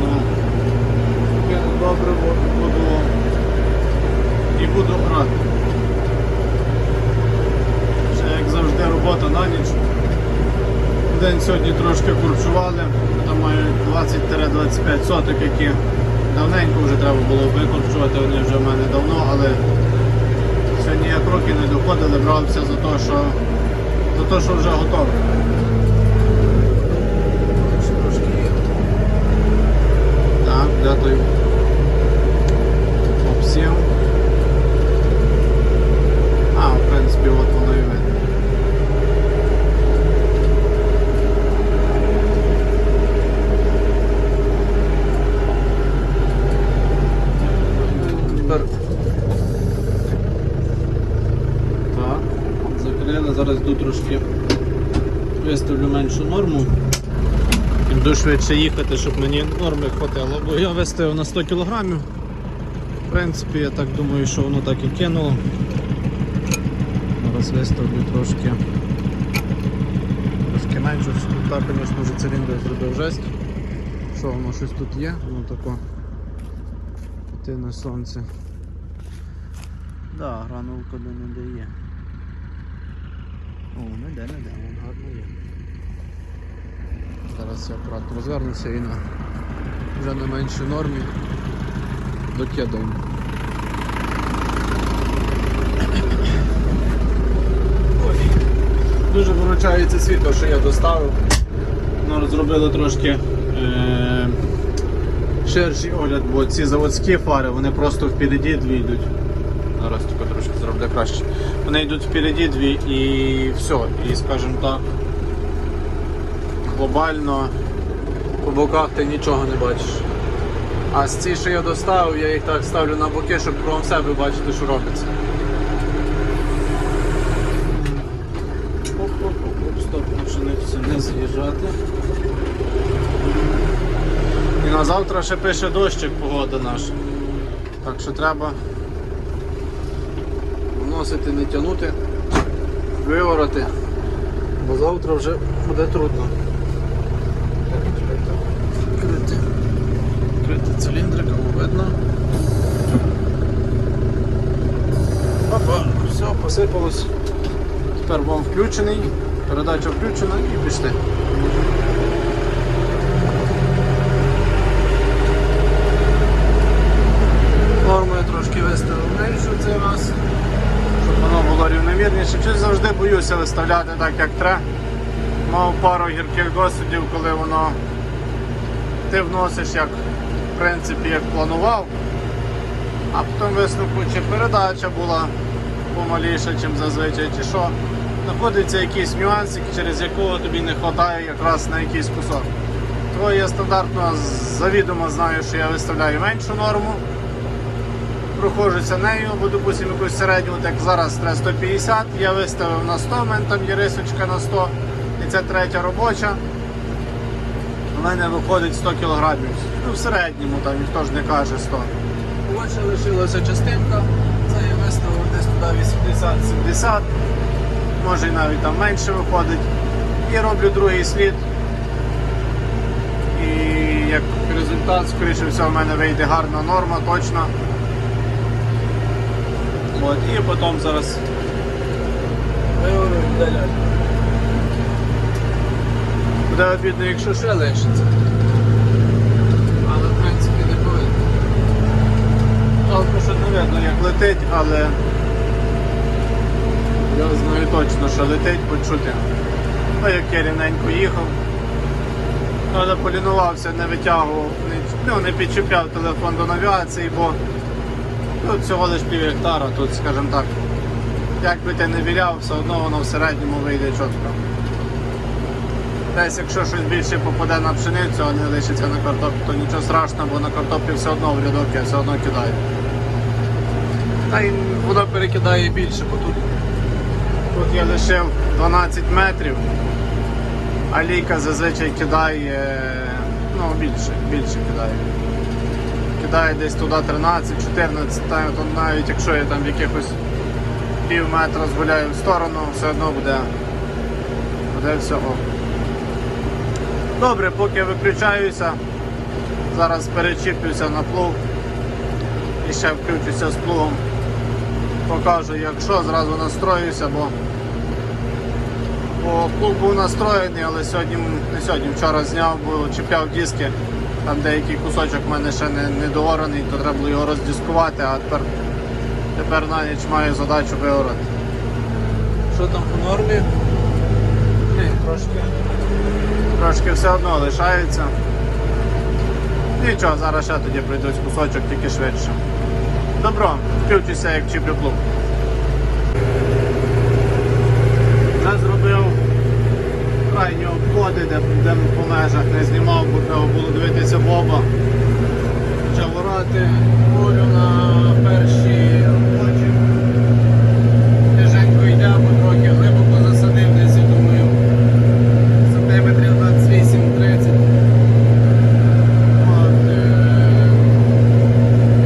Зараз кину, добре буду і буду грати. Ще як завжди робота на ніч. День сьогодні трошки курчували, там мають 20-25 соток, які давненько вже треба було викорчувати, вони вже в мене давно, але сьогодні як роки не доходили, брався за те, що, за те, що вже готове. Ще трошки є. Так, де той обсів. А, в принципі, от воно і видно. Тепер. Так, закрили, зараз йду трошки виставлю меншу норму. Буду швидше їхати, щоб мені норми хватило. Бо я виставив на 100 кг. В принципі, я так думаю, що воно так і кинуло. Зараз виставлю трошки. Трошки менше. Так, звісно, вже циліндр зробив жесть. Що воно щось тут є, воно тако. Ти на сонце. Да, гранулка де не дає. Де, не де, вон гарно є. Зараз я акуратно розвернуся і на вже на меншій нормі докидаємо. Дуже виручається світло, що я доставив. Ну, розробили трошки е- ширший огляд, бо ці заводські фари вони просто впереді дві йдуть. Зараз зроблю краще. Вони йдуть впереді дві і все. І скажімо так, глобально по боках ти нічого не бачиш. А з ці, що я доставив, я їх так ставлю на боки, щоб кругом себе бачити, що робиться. Стоп, пшеницю не з'їжджати. І на завтра ще пише дощик погода наша. Так що треба вносити, не тягнути, вивороти, бо завтра вже буде трудно. Крити, крити циліндрик, видно. Опа, все, посипалось. Тепер вам включений, передача включена і пішли. Норму я трошки виставив меншу цей раз, щоб воно було рівномірніше. Щось завжди боюся виставляти так, як треба. Мав пару гірких досвідів, коли воно ти вносиш як в принципі як планував, а потім висновку чи передача була помаліша, ніж зазвичай, чи що. Знаходиться якийсь нюансик, через якого тобі не вистачає якраз на якийсь кусок. То я стандартно завідомо знаю, що я виставляю меншу норму проходжуся нею, бо допустимо якусь середню, от як зараз треба 150, я виставив на 100, в мене там є рисочка на 100, і це третя робоча. У мене виходить 100 кг. Ну, в середньому там ніхто ж не каже 100. Отже, лишилася частинка, це я виставив десь туди 80-70, може і навіть там менше виходить. І роблю другий слід. І як результат, скоріше всього, в мене вийде гарна норма, точна. От, і потім зараз. Буде обідно, якщо ще лишиться. Але в принципі не повинно. Жалко, що не видно, як летить, але я знаю точно, що летить, почути. Ну, як я рівненько їхав. Але полінувався, не витягував, не, ну, не підчіпляв телефон до навігації, бо Тут всього лиш пів гектара, тут, скажімо так, як би ти не віляв, все одно воно в середньому вийде чітко. Десь якщо щось більше попаде на пшеницю, а не лишиться на картоплю, то нічого страшного, бо на картоплі все одно в рядок я все одно кидаю. Та й воно перекидає більше, бо тут, тут я лишив 12 метрів, а лійка зазвичай кидає ну, більше, більше кидає. Розкидає десь туди 13-14, то навіть якщо я там в якихось пів метра згуляю в сторону, все одно буде, буде всього. Добре, поки виключаюся, зараз перечіплюся на плуг і ще включуся з плугом. Покажу, якщо зразу настроюся, бо, бо плуг був настроєний, але сьогодні, не сьогодні, вчора зняв, бо чіпляв диски. Там деякий кусочок в мене ще не, не доораний, то треба було його роздискувати, а тепер, тепер на ніч маю задачу виорати. Що там по нормі? Ні, трошки. Трошки все одно лишається. Нічого, зараз ще тоді прийдуть кусочок тільки швидше. Добро, включуся, як чіплю плуг. Вже зробив крайні обходи, де, де по межах не знімав, бо треба було дивитися в оба. Почав орати волю на перші робочі. Тяженько йде, бо трохи глибоко засадив, десь я думаю, сантиметрів 28-30. От, е,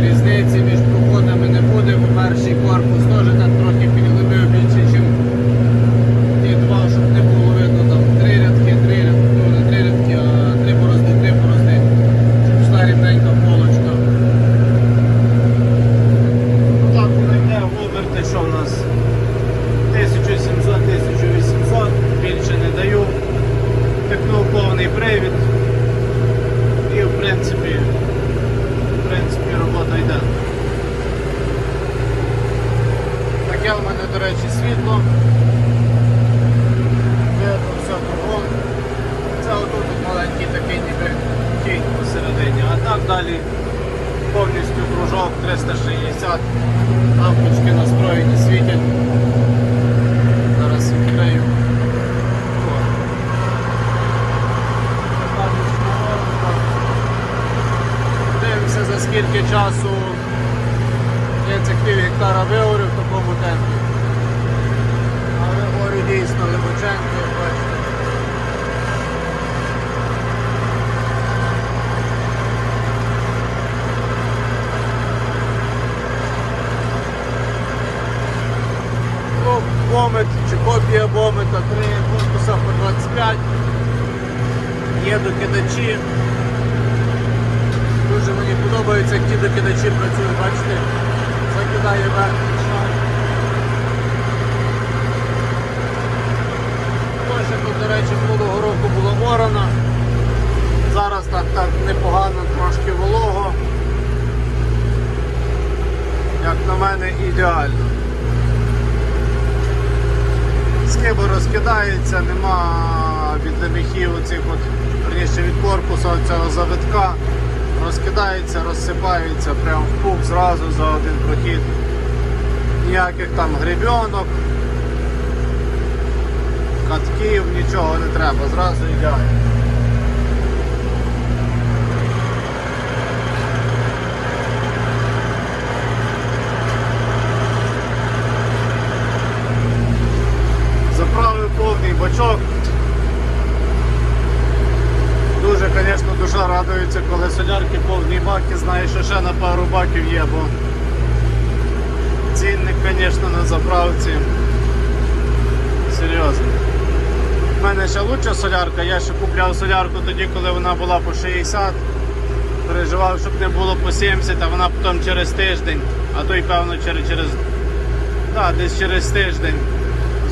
Різниці між проходами не буде, бо перший корпус теж так трохи підглибив більше, ніж ті два, щоб не було видно там три рядки, три рядки, ну не три рядки, а три борозди, три борозди. Щоб йшла рівненька полочка. Так воно йде в оберти, що в нас 1700-1800, більше не даю. Тикнув повний привід. І в принципі, в принципі робота йде. Таке в мене, до речі, світло. Видно все кругом. Це отут от маленький такий ніби кінь посередині. А так далі повністю кружок 360. Лампочки настроєні, світять. Зараз відкрию. О. Дивимося за скільки часу цих пів гектара виорю в такому темпі. Але горю дійсно глибоченько, як бачите. Ну, бомет чи копія бомета, три корпуса по 25. Є докидачі. Дуже мені подобається, як ті докидачі працюють, бачите, закидає тут, до речі, минулого року була орана. Зараз так, так непогано, трошки волого. Як на мене, ідеально. Скиби розкидається, нема від леміхів оцих от, верніше від корпусу цього завитка. Розкидається, розсипається прямо в пуп зразу за один прохід. Ніяких там гребенок, катків, нічого не треба, зразу ідеально. Заправив повний бачок. Дуже, звісно, душа радується, коли солярки повні знаєш, що ще на пару баків є, бо цінник, звісно, на заправці. Серйозно. У мене ще лучша солярка, я ще купляв солярку тоді, коли вона була по 60. Переживав, щоб не було по 70, а вона потім через тиждень, а то й певно через, через да, десь через тиждень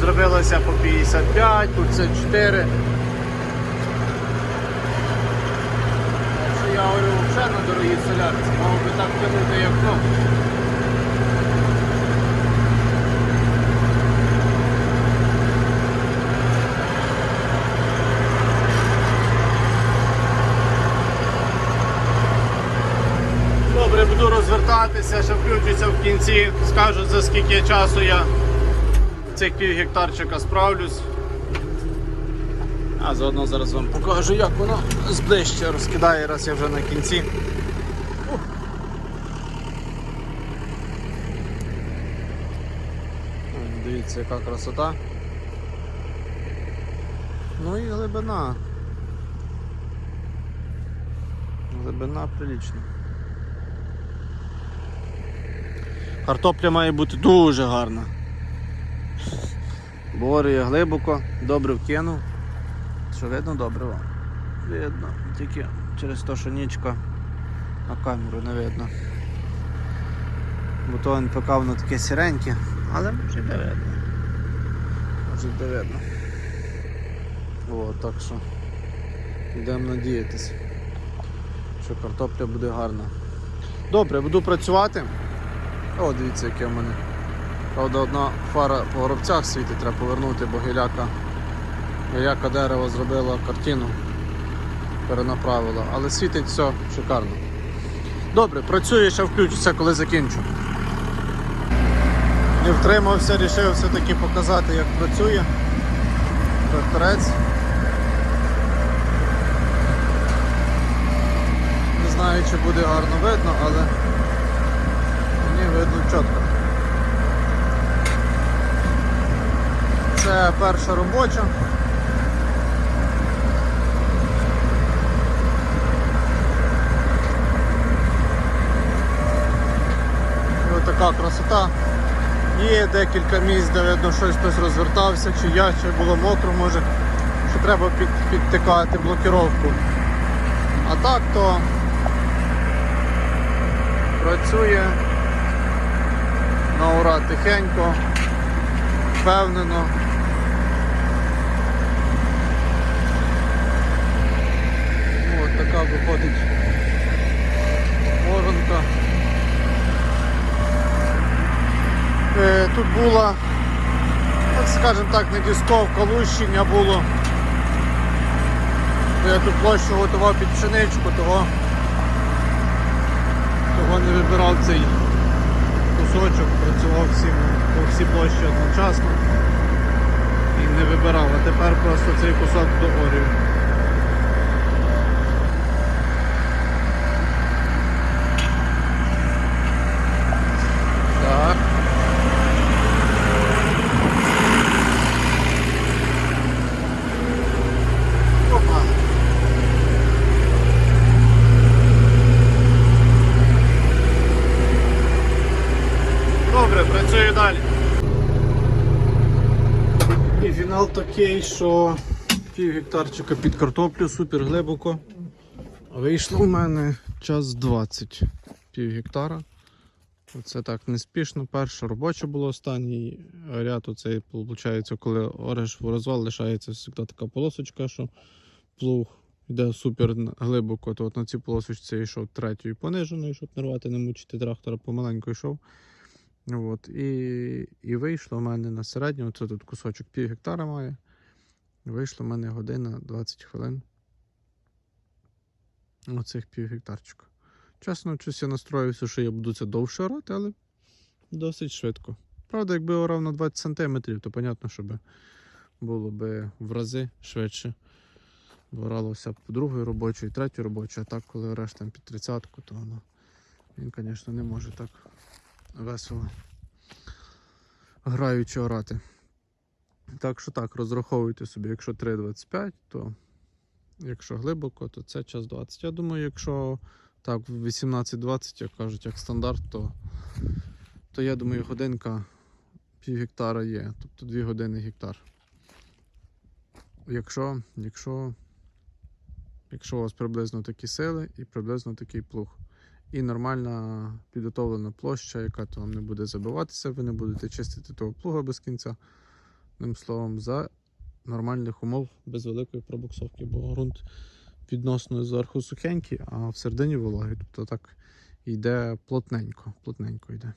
зробилося по 55, по 54. Що я говорю, взагалі на дорогій солярці, мав би так тягнути, як ну. Добре, буду розвертатися, ще включуся в кінці, скажу за скільки часу я цих пів гектарчика справлюсь. А заодно зараз вам покажу, як воно зближче розкидає, раз я вже на кінці. Дивіться, яка красота. Ну і глибина. Глибина прилична. Картопля має бути дуже гарна. Борює глибоко, добре вкинув. Що видно добре вам? Видно, тільки через те, що нічка на камеру не видно. Бо то НПК воно таке сіреньке, але може йде видно. Може йде видно. О, так що йдемо надіятися, що картопля буде гарна. Добре, буду працювати. О, дивіться, яке в мене. Правда, одна фара по горобцях світить, треба повернути, бо гіляка, гіляка дерева зробила картину, перенаправила, але світить все шикарно. Добре, працюю, ще включуся, коли закінчу. Не втримався, рішив все-таки показати, як працює тракторець. Не знаю, чи буде гарно видно, але мені видно чітко. Це перша робоча. І отака красота. Є декілька місць, де видно, щось хтось розвертався, чи я, чи було мокро, може, що треба під, підтикати блокіровку. А так то працює на ура тихенько, впевнено. Ось така виходить воронка. Е, Тут була, так скажімо так, не дисковка, лущення було. Я тут площу готував під пшеничку, того, того не вибирав цей кусочок, працював всім, по всій площі одночасно і не вибирав, а тепер просто цей кусок доорюю. Так. Опа. Добре, працюю далі. І фінал такий, що пів гектарчика під картоплю, супер глибоко. Вийшло у мене час 20 пів гектара. Оце так неспішно. Перша робоча була останній ряд. Оцей, виходить, коли ореш в розвал, лишається завжди така полосочка, що плуг йде супер глибоко, то от на цій полосочці йшов третьою пониженою, щоб не рвати, не мучити трактора, помаленьку йшов. От, і, і вийшло в мене на середньому, це тут кусочок пів гектара має. Вийшло в мене година 20 хвилин. Оцих пів гектарчика. Чесно, щось я настроївся, що я буду це довше орати, але досить швидко. Правда, якби орав на 20 см, то понятно, що би було б в рази швидше. Бо б по другої робочої, третій робочої, а так, коли ореш там під 30 то воно, він, звісно, не може так весело граючи орати. Так що так, розраховуйте собі, якщо 3,25, то якщо глибоко, то це час 20. Я думаю, якщо так, в 18-20, як кажуть, як стандарт, то, то я думаю, годинка пів гектара є, тобто 2 години гектар. Якщо, якщо, якщо у вас приблизно такі сили і приблизно такий плуг. І нормальна підготовлена площа, яка то вам не буде забиватися, ви не будете чистити того плуга без кінця. Одним словом, за нормальних умов, без великої пробуксовки, бо ґрунт відносно зверху сухенький, а всередині вологий. Тобто так йде плотненько, плотненько йде.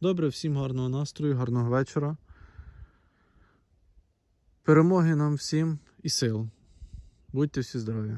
Добре, всім гарного настрою, гарного вечора. Перемоги нам всім і сил. Будьте всі здорові!